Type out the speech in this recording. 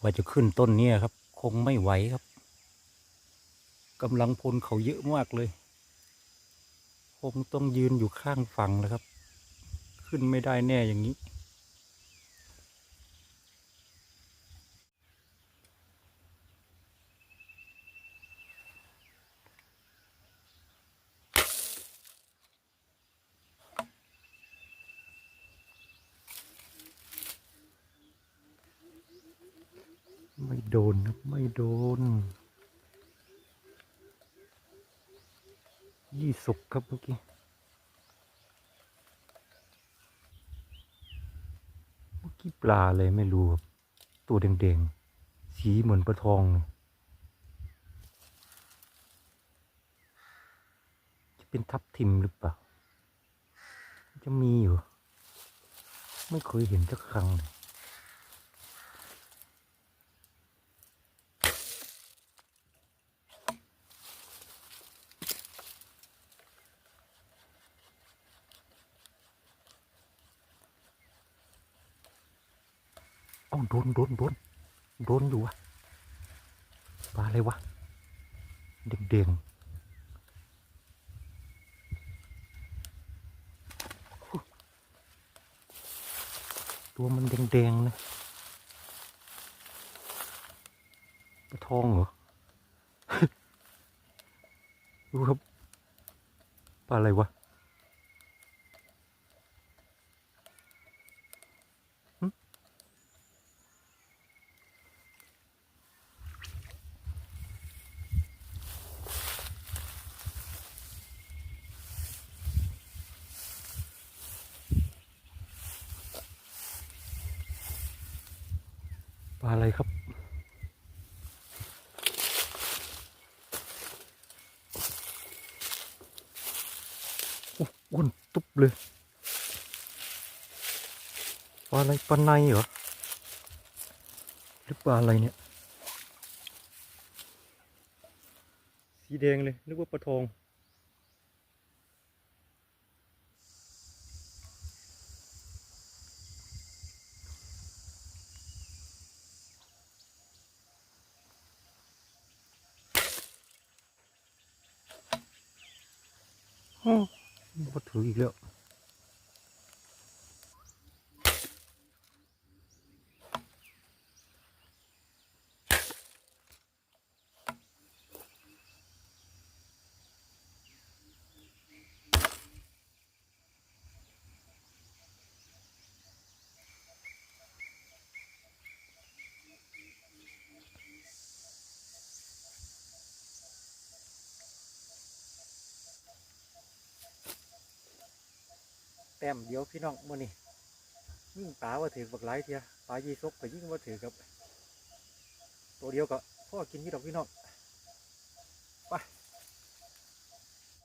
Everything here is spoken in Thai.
ว่าจะขึ้นต้นนี้ครับ คงไม่ไหวครับกำลังพลเขาเยอะมากเลย คงต้องยืนอยู่ข้างฝั่งแล้วครับ ขึ้นไม่ได้แน่อย่างนี้ ไม่โดนครับไม่โดนยี่สุกครับเมื่อกี้เมื่อกี้ปลาอะไรไม่รู้ครับ ตัวแดงๆ สีเหมือนปลาทองเลยจะเป็นทับทิมหรือเปล่า จะมีอยู่ ไม่เคยเห็นสักครั้งเลย อ้าโดนโดนโดนโดนอยู่วะปลาอะไรวะเด้งๆตัวมันแดงๆนะปลาทองเหรอ ดูครับปลาอะไรวะ ปลาอะไรครับ โอ้อ้วนตุ๊บเลย ปลาอะไรปลาในเหรอ หรือปลาอะไรเนี่ย สีแดงเลย นึกว่าปลาทอง อ้าวมาถืออีกแล้ว แต้มเดียวพี่น้องมื่อนี้ยิ่งปลาว่าถือบักหลายเทียปลายีซกก็ยิ่งว่าถือกับ ตัวเดียวก็พ่อกินที่ดอกพี่น้องไป